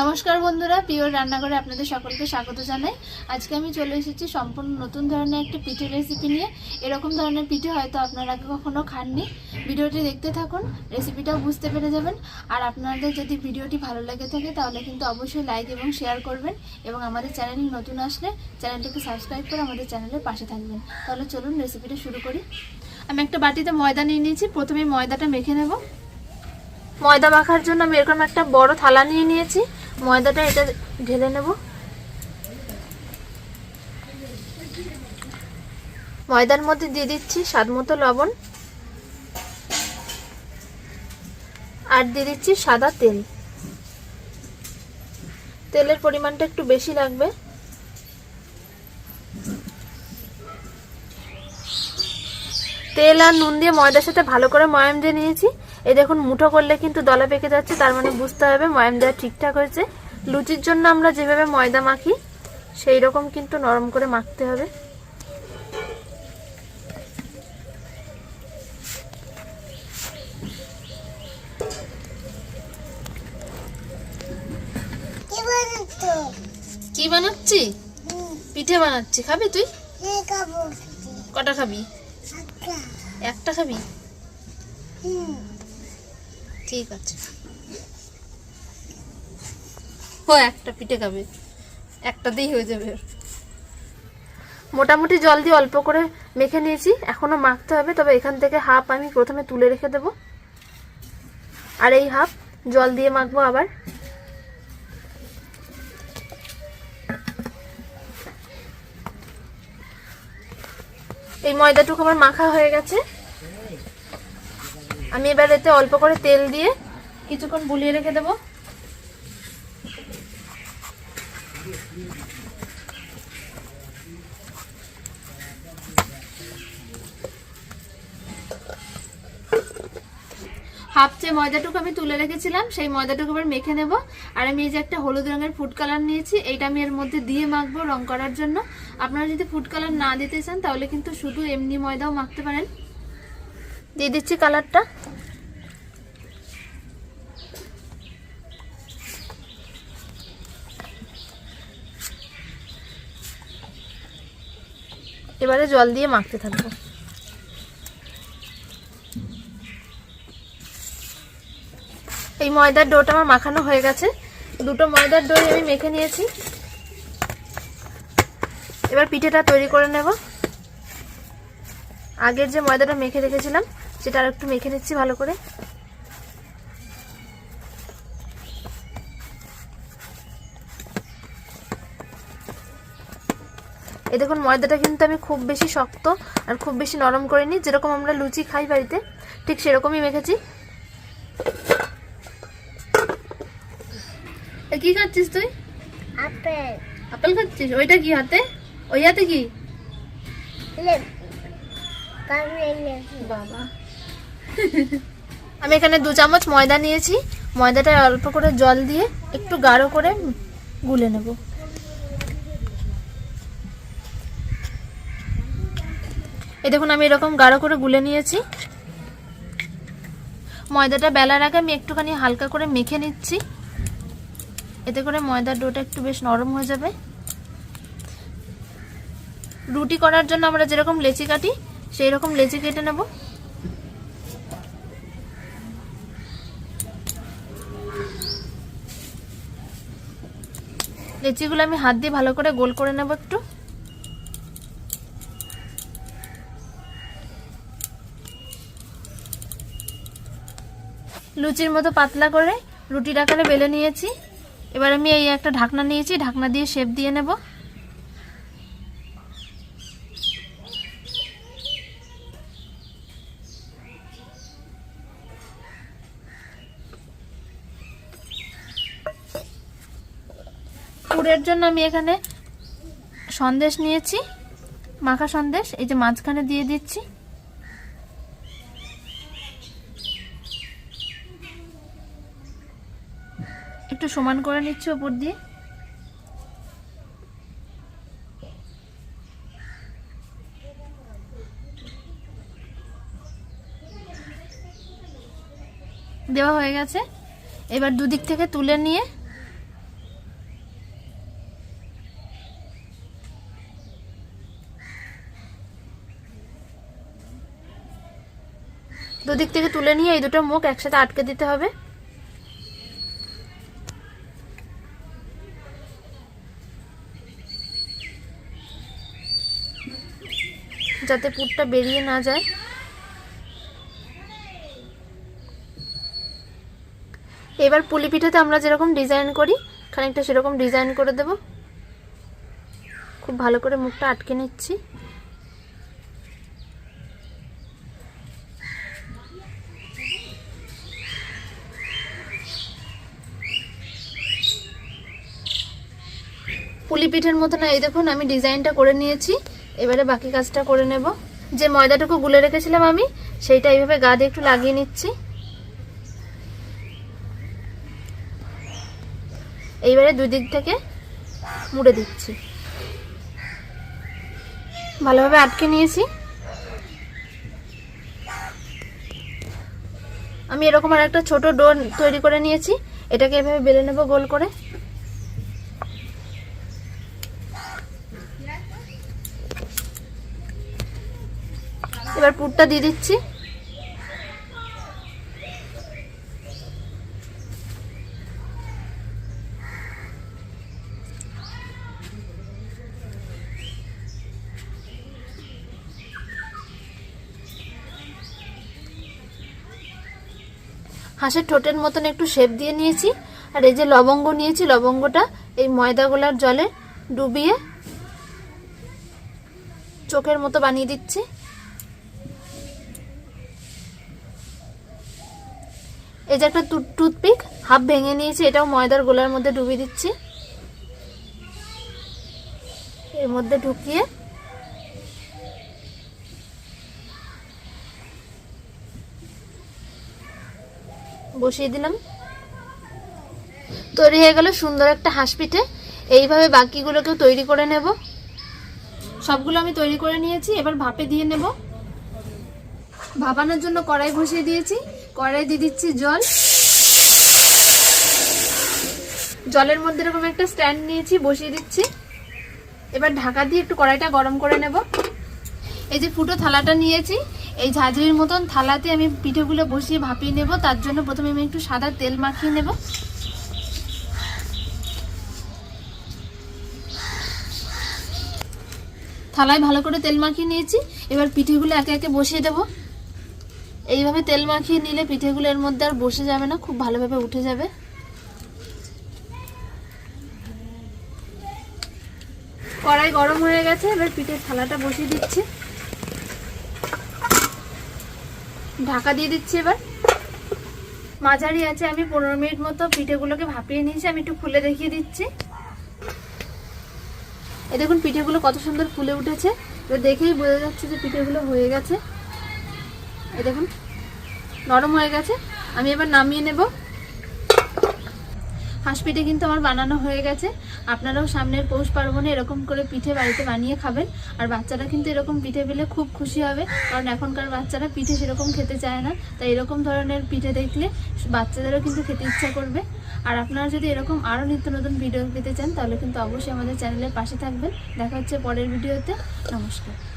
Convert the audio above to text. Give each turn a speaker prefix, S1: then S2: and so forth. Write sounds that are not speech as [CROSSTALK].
S1: নমস্কার বন্ধুরা প্রিয় রান্নাঘরে আপনাদের সকলকে স্বাগত জানাই। আজকে আমি চলে এসেছি সম্পূর্ণ নতুন ধরনের একটি পিঠে রেসিপি নিয়ে। এরকম ধরনের পিঠে হয়তো আপনারা আগে খাননি। ভিডিওটি দেখতে থাকুন রেসিপিটাও বুঝতে পেরে যাবেন। আর আপনাদের যদি ভিডিওটি ভালো লেগে থাকে, তাহলে কিন্তু অবশ্যই লাইক এবং শেয়ার করবেন এবং আমাদের চ্যানেল নতুন আসলে চ্যানেলটিকে সাবস্ক্রাইব করে আমাদের চ্যানেলের পাশে থাকবেন। তাহলে চলুন রেসিপিটা শুরু করি। আমি একটা বাটিতে ময়দা নিয়ে নিয়েছি। প্রথমে ময়দাটা মেখে নেব। ময়দা মাখার জন্য আমি এরকম একটা বড় থালা নিয়ে নিয়েছি। ময়দাটা এটা ঢেলে নেব। ময়দার মধ্যে দিয়ে দিচ্ছি স্বাদ মতো লবণ। আর দিয়ে দিচ্ছি সাদা তেল। তেলের পরিমাণটা একটু বেশি লাগবে। তেল আর নুন দিয়ে ময়দার সাথে ভালো করে ময়াম দিয়ে নিয়েছি। এই দেখুন মুঠো করলে কিন্তু দলা পেকে যাচ্ছে তার মানে বুঝতে হবে ময়াম দেওয়া ঠিকঠাক হয়েছে। লুচির জন্য আমরা যেভাবে ময়দা মাখি সেই রকম কিন্তু নরম করে মাখতে হবে।
S2: কি বানাচ্ছি?
S1: পিঠে বানাচ্ছি। খাবি তুই? কটা খাবি? একটা খাবি?
S2: হুম।
S1: ঠিক আছে। ও একটা পিঠে খাবে। একটাতেই হয়ে যাবে। মোটামুটি জল দিয়ে অল্প করে মেখে নিয়েছি এখনও মাখতে হবে, তবে এখান থেকে হাফ আমি প্রথমে তুলে রেখে দেব। আর এই হাফ জল দিয়ে মাখবো আবার। এই ময়দাটুকু আমার মাখা হয়ে গেছে। আমি এবার এতে অল্প করে তেল দিয়ে কিছুক্ষণ বুলিয়ে রেখে দেবো। হাফ চে ময়দাটুকু আমি তুলে রেখেছিলাম, সেই ময়দাটুকু এবার মেখে নেব। আর আমি এই যে একটা হলুদ রঙের ফুড কালার নিয়েছি, এইটা আমি এর মধ্যে দিয়ে মাখবো রং করার জন্য। আপনারা যদি ফুড কালার না দিতে চান, তাহলে কিন্তু শুধু এমনি ময়দাও মাখতে পারেন। দিয়ে দিচ্ছি কালারটা। এবারে জল দিয়ে মাখতে থাকব। এই ময়দার ডোটা আমার মাখানো হয়ে গেছে। দুটো ময়দার দই আমি মেখে নিয়েছি। এবার পিঠেটা তৈরি করে নেব। আগের যে ময়দাটা মেখে রেখেছিলাম সেটা আর একটু মেখে নিচ্ছি ভালো করে। এই দেখুন ময়দাটা কিন্তু আমি খুব বেশি শক্ত আর খুব বেশি নরম করিনি যেরকম আমরা লুচি খাই বাড়িতে ঠিক সেরকমই মেখেছি। কি খাচ্ছিস তুই?
S2: আপেল।
S1: আপেল খাচ্ছিস? ওইটা কি হাতে? ওই হাতে কি? বাবা। [LAUGHS] আমি এখানে দু চামচ ময়দা নিয়েছি। ময়দাটা অল্প করে জল দিয়ে একটু গাঢ় করে গুলে নেব। এ দেখুন, আমি এরকম গাঢ় করে গুলে নিয়েছি। ময়দাটা বেলার আগে আমি একটুখানি হালকা করে মেখে নিচ্ছি। এতে করে ময়দার ডোটা একটু বেশ নরম হয়ে যাবে। রুটি করার জন্য আমরা যেরকম লেচি কাটি সেই রকম লেচি কেটে নেব। লেচিগুলো আমি হাত দিয়ে ভালো করে গোল করে নেব একটু। লুচির মতো পাতলা করে রুটির আকারে বেলে নিয়েছি। এবার আমি এই একটা ঢাকনা নিয়েছি, ঢাকনা দিয়ে শেপ দিয়ে নেব। পুরের জন্য আমি এখানে সন্দেশ নিয়েছি, মাখা সন্দেশ, এই যে মাঝখানে দিয়ে দিচ্ছি। একটু সমান করে নিচ্ছি ওপর দিয়ে। দেওয়া হয়ে গেছে। এবার দুদিক থেকে তুলে নিয়ে দুদিক থেকে তুলে নিয়ে এই দুটো মুখ একসাথে আটকে দিতে হবে। যাতে পুরটা বেরিয়ে না যায়। এবার পুলি পিঠাতে আমরা যেরকম ডিজাইন করি, খানিকটা সেরকম ডিজাইন করে দেব। খুব ভালো করে মুখটা আটকে নিচ্ছি। পুলি পিঠের মতো না, এই দেখুন, আমি ডিজাইনটা করে নিয়েছি। এবারে বাকি কাজটা করে নেব। যে ময়দাটুকু গুলে রেখেছিলাম আমি, সেইটা এইভাবে গা দিয়ে একটু লাগিয়ে নিচ্ছি। এইবারে দুই দিক থেকে মুড়ে দিচ্ছি। ভালোভাবে আটকে নিয়েছি। আমি এরকম আর একটা ছোট ডো তৈরি করে নিয়েছি। এটাকে এভাবে বেলে নেব গোল করে। এবার পুরটা দিয়ে দিচ্ছি। হাঁসের ঠোঁটের মতন একটু শেপ দিয়ে নিয়েছি। আর এই যে লবঙ্গ নিয়েছি, লবঙ্গটা এই ময়দাগুলার জলে ডুবিয়ে চোখের মতো বানিয়ে দিচ্ছি। এই যে একটা টুথপিক, হাফ ভেঙে নিয়েছি, এটাও ময়দার গোলার মধ্যে ডুবিয়ে দিচ্ছি। এর মধ্যে ঢুকিয়ে বসিয়ে দিলাম। তৈরি হয়ে গেল সুন্দর একটা হাঁস পিঠে এইভাবে বাকিগুলোকেও তৈরি করে নেব। সবগুলো আমি তৈরি করে নিয়েছি, এবার ভাপে দিয়ে নেব। ভাপানোর জন্য কড়াই বসিয়ে দিয়েছি। কড়াই দিয়ে দিচ্ছি জল। জলের মধ্যে এরকম একটা স্ট্যান্ড নিয়েছি, বসিয়ে দিচ্ছি। এবার ঢাকা দিয়ে একটু কড়াইটা গরম করে নেব। এই যে ফুটো থালাটা নিয়েছি, এই ঝাঁঝরির মতন থালাতে আমি পিঠেগুলো বসিয়ে ভাপিয়ে নেব। তার জন্য প্রথমে আমি একটু সাদা তেল মাখিয়ে নেব। থালায় ভালো করে তেল মাখিয়ে নিয়েছি। এবার পিঠেগুলো একে একে বসিয়ে দেব। এইভাবে তেল মাখিয়ে নিলে পিঠেগুলো এর মধ্যে আর বসে যাবে না, খুব ভালোভাবে উঠে যাবে। কড়াই গরম হয়ে গেছে, এবার পিঠের থালাটা বসিয়ে দিচ্ছি। ঢাকা দিয়ে দিচ্ছি এবার। মাঝারি আছে, আমি পনেরো মিনিট মতো পিঠেগুলোকে ভাপিয়ে নিয়েছি, আমি একটু খুলে দেখিয়ে দিচ্ছি। এই দেখুন পিঠেগুলো কত সুন্দর ফুলে উঠেছে এবার দেখেই বোঝা যাচ্ছে যে পিঠেগুলো হয়ে গেছে। এই দেখুন। নরম হয়ে গেছে। আমি এবার নামিয়ে নেব। হাঁস পিঠে কিন্তু আমার বানানো হয়ে গেছে। আপনারাও সামনের পৌষ পার্বণে এরকম করে পিঠে বাড়িতে বানিয়ে খাবেন। আর বাচ্চারা কিন্তু এরকম পিঠে পেলে খুব খুশি হবে। কারণ এখনকার বাচ্চারা পিঠে সেরকম খেতে চায় না। তাই এরকম ধরনের পিঠে দেখলে বাচ্চাদেরও কিন্তু খেতে ইচ্ছা করবে। আর আপনারা যদি এরকম আরও নিত্য নতুন ভিডিও পেতে চান, তাহলে কিন্তু অবশ্যই আমাদের চ্যানেলের পাশে থাকবেন। দেখা হচ্ছে পরের ভিডিওতে। নমস্কার।